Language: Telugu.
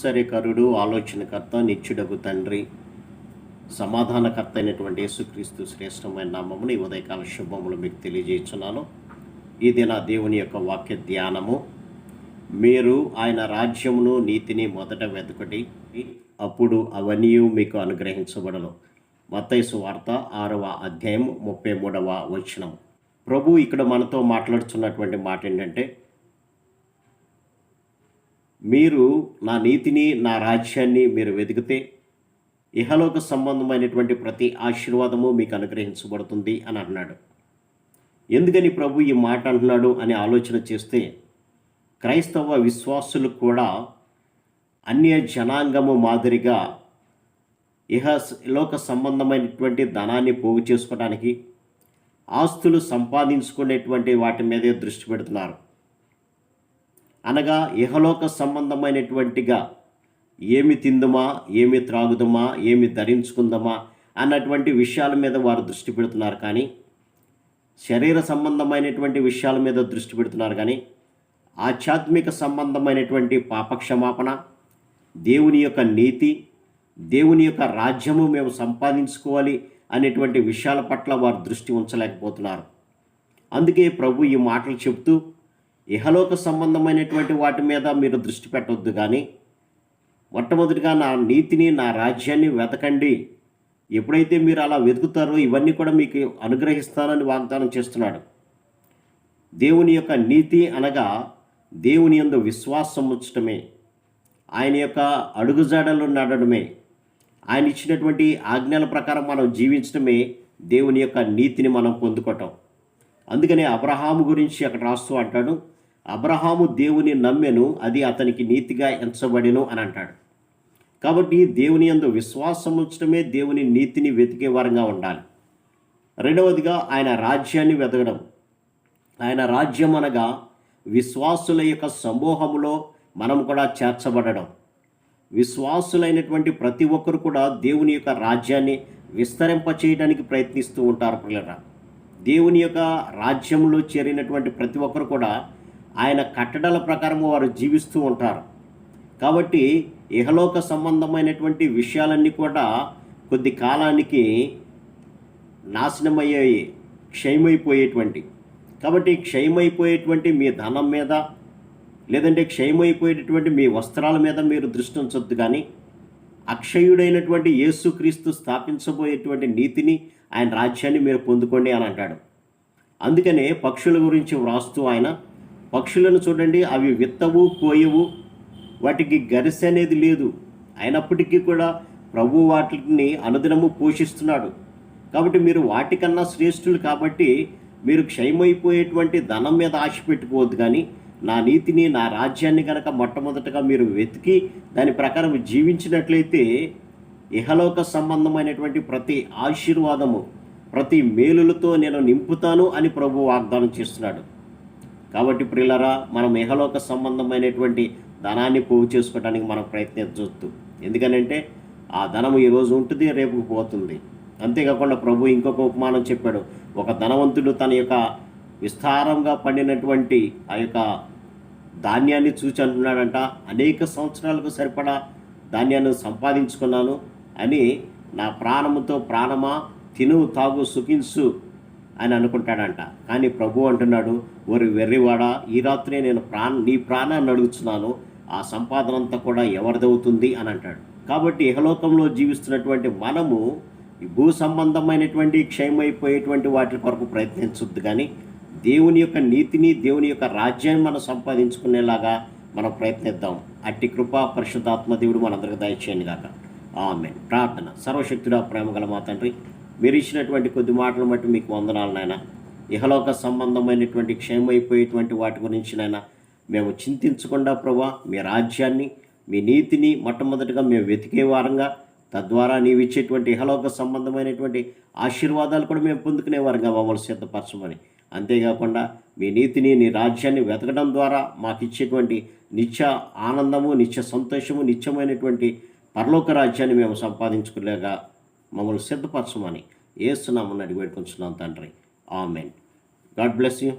ఆశ్చర్యకరుడు ఆలోచనకర్త నిత్యుడకు తండ్రి సమాధానకర్త అయినటువంటి యేసుక్రీస్తు శ్రేష్టమైన నామమును ఈ ఉదయకాల శుభములు మీకు తెలియజేస్తున్నాను. ఇది నా దేవుని యొక్క వాక్య ధ్యానము. మీరు ఆయన రాజ్యమును నీతిని మొదట వెతకటి అప్పుడు అవన్నీ మీకు అనుగ్రహించబడను. మత్తైసు వార్త ఆరవ అధ్యాయం ముప్పై మూడవ వచనం ప్రభు ఇక్కడ మనతో మాట్లాడుతున్నటువంటి మాట ఏంటంటే మీరు నా నీతిని నా రాజ్యాన్ని మీరు వెతికితే ఇహలోక సంబంధమైనటువంటి ప్రతి ఆశీర్వాదము మీకు అనుగ్రహించబడుతుంది అని అన్నాడు. ఎందుకని ప్రభు ఈ మాట అంటున్నాడు అని ఆలోచన చేస్తే క్రైస్తవ విశ్వాసులు కూడా అన్య జనాంగము మాదిరిగా ఇహ లోక సంబంధమైనటువంటి ధనాన్ని పోగు చేసుకోవడానికి ఆస్తులు సంపాదించుకునేటువంటి వాటి మీదే దృష్టి పెడుతున్నారు. అనగా ఇహలోక సంబంధమైనటువంటిగా ఏమి తిందుమా ఏమి త్రాగుదమా ఏమి ధరించుకుందామా అన్నటువంటి విషయాల మీద వారు దృష్టి పెడుతున్నారు కానీ శరీర సంబంధమైనటువంటి విషయాల మీద దృష్టి పెడుతున్నారు కానీ ఆధ్యాత్మిక సంబంధమైనటువంటి పాపక్షమాపణ దేవుని యొక్క నీతి దేవుని యొక్క రాజ్యము మేము సంపాదించుకోవాలి అనేటువంటి విషయాల పట్ల వారు దృష్టి ఉంచలేకపోతున్నారు. అందుకే ప్రభు ఈ మాటలు చెబుతూ ఇహలోక సంబంధమైనటువంటి వాటి మీద మీరు దృష్టి పెట్టవద్దు కానీ మొట్టమొదటిగా నా నీతిని నా రాజ్యాన్ని వెతకండి. ఎప్పుడైతే మీరు అలా వెతుకుతారో ఇవన్నీ కూడా మీకు అనుగ్రహిస్తానని వాగ్దానం చేస్తున్నాడు. దేవుని యొక్క నీతి అనగా దేవుని యందు విశ్వాసం ఉంచటమే. ఆయన యొక్క అడుగుజాడలు నడడమే ఆయన ఇచ్చినటువంటి ఆజ్ఞల ప్రకారం మనం జీవించడమే దేవుని యొక్క నీతిని మనం పొందుకోవటం. అందుకనే అబ్రహాము గురించి అక్కడ రాస్తూ అంటాడు అబ్రహాము దేవుని నమ్మెను అది అతనికి నీతిగా ఎంచబడెను అని అంటాడు. కాబట్టి దేవుని యందు విశ్వాసం ఉంచడమే దేవుని నీతిని వెతికే వారంగా ఉండాలి. రెండవదిగా ఆయన రాజ్యాన్ని వెతకడం ఆయన రాజ్యం అనగా విశ్వాసుల యొక్క సమూహంలో మనం కూడా చేర్చబడడం. విశ్వాసులైనటువంటి ప్రతి ఒక్కరు కూడా దేవుని యొక్క రాజ్యాన్ని విస్తరింపచేయడానికి ప్రయత్నిస్తూ ఉంటారు పిల్లరా దేవుని యొక్క రాజ్యంలో చేరినటువంటి ప్రతి ఒక్కరు కూడా ఆయన కట్టడల ప్రకారము వారు జీవిస్తూ ఉంటారు. కాబట్టి ఇహలోక సంబంధమైనటువంటి విషయాలన్నీ కూడా కొద్ది కాలానికి నాశనమయ్యాయి క్షయమైపోయేటువంటి. కాబట్టి క్షయమైపోయేటువంటి మీ ధనం మీద లేదంటే క్షయమైపోయేటటువంటి మీ వస్త్రాల మీద మీరు దృష్టి ఉంచొద్దు కానీ అక్షయుడైనటువంటి యేసుక్రీస్తు స్థాపించబోయేటువంటి నీతిని ఆయన రాజ్యాన్ని మీరు పొందుకోండి అని అంటాడు. అందుకనే పక్షుల గురించి వ్రాస్తూ ఆయన పక్షులను చూడండి అవి విత్తవు కోయవు వాటికి గరిసె అనేది లేదు. అయినప్పటికీ కూడా ప్రభు వాటిని అనుదినము పోషిస్తున్నాడు. కాబట్టి మీరు వాటికన్నా శ్రేష్ఠులు కాబట్టి మీరు క్షయమైపోయేటువంటి ధనం మీద ఆశ పెట్టుకోవద్దు కానీ నా నీతిని నా రాజ్యాన్ని కనుక మొట్టమొదటగా మీరు వెతికి దాని ప్రకారం జీవించినట్లయితే ఇహలోక సంబంధమైనటువంటి ప్రతి ఆశీర్వాదము ప్రతి మేలులతో నేను నింపుతాను అని ప్రభు వాగ్దానం చేస్తున్నాడు. కాబట్టి ప్రిల్లరా మనం ఇహలోక సంబంధమైనటువంటి ధనాన్ని పోగు చేసుకోవడానికి మనం ప్రయత్నించవద్దు ఎందుకనంటే ఆ ధనం ఈరోజు ఉంటుంది రేపు పోతుంది. అంతేకాకుండా ప్రభు ఇంకొక ఉపమానం చెప్పాడు. ఒక ధనవంతుడు తన యొక్క విస్తారంగా పండినటువంటి ఆ యొక్క ధాన్యాన్ని చూచి అంటున్నాడంట అనేక సంవత్సరాలకు సరిపడా ధాన్యాన్ని సంపాదించుకున్నాను అని నా ప్రాణముతో ప్రాణమా తిను తాగు సుఖించు అని అనుకుంటాడంట. కానీ ప్రభు అంటున్నాడు ఒరి వెర్రివాడా ఈ రాత్రే నేను ప్రాణ నీ ప్రాణాన్ని అడుగుతున్నాను ఆ సంపాదన అంతా కూడా ఎవరిదవుతుంది? అని అంటాడు. కాబట్టి ఇహలోకంలో జీవిస్తున్నటువంటి మనము భూ సంబంధమైనటువంటి క్షయమైపోయేటువంటి వాటి కొరకు ప్రయత్నించొద్దు. కానీ దేవుని యొక్క నీతిని దేవుని యొక్క రాజ్యాన్ని మనం సంపాదించుకునేలాగా మనం ప్రయత్నిద్దాం. అట్టి కృపా పరిశుద్ధాత్మ దేవుడు మనందరికి దయచేయండి కాక ఆమె ప్రార్థన. సర్వశక్తుడా ప్రేమగల మా తండ్రి మీరు ఇచ్చినటువంటి కొద్ది మాటలు బట్టి మీకు వందనాలు నాయన. ఇహలోక సంబంధమైనటువంటి క్షేమైపోయేటువంటి వాటి గురించి నాయన మేము చింతించకుండా ప్రభా మీ రాజ్యాన్ని మీ నీతిని మొట్టమొదటిగా మేము వెతికే వారంగా తద్వారా నీవు ఇచ్చేటువంటి ఇహలోక సంబంధమైనటువంటి ఆశీర్వాదాలు కూడా మేము పొందుకునే వారంగా మమ్మల్ని సిద్ధపరచమని. అంతేకాకుండా మీ నీతిని నీ రాజ్యాన్ని వెతకడం ద్వారా మాకు ఇచ్చేటువంటి నిత్య ఆనందము నిత్య సంతోషము నిత్యమైనటువంటి పరలోక రాజ్యాన్ని మేము సంపాదించుకునేగా మమ్మల్ని సిద్ధపరచమని ఏస్తున్నామని అడిగి పెట్టుకుంటున్నాం తండ్రి. ఆమెన్. God bless you.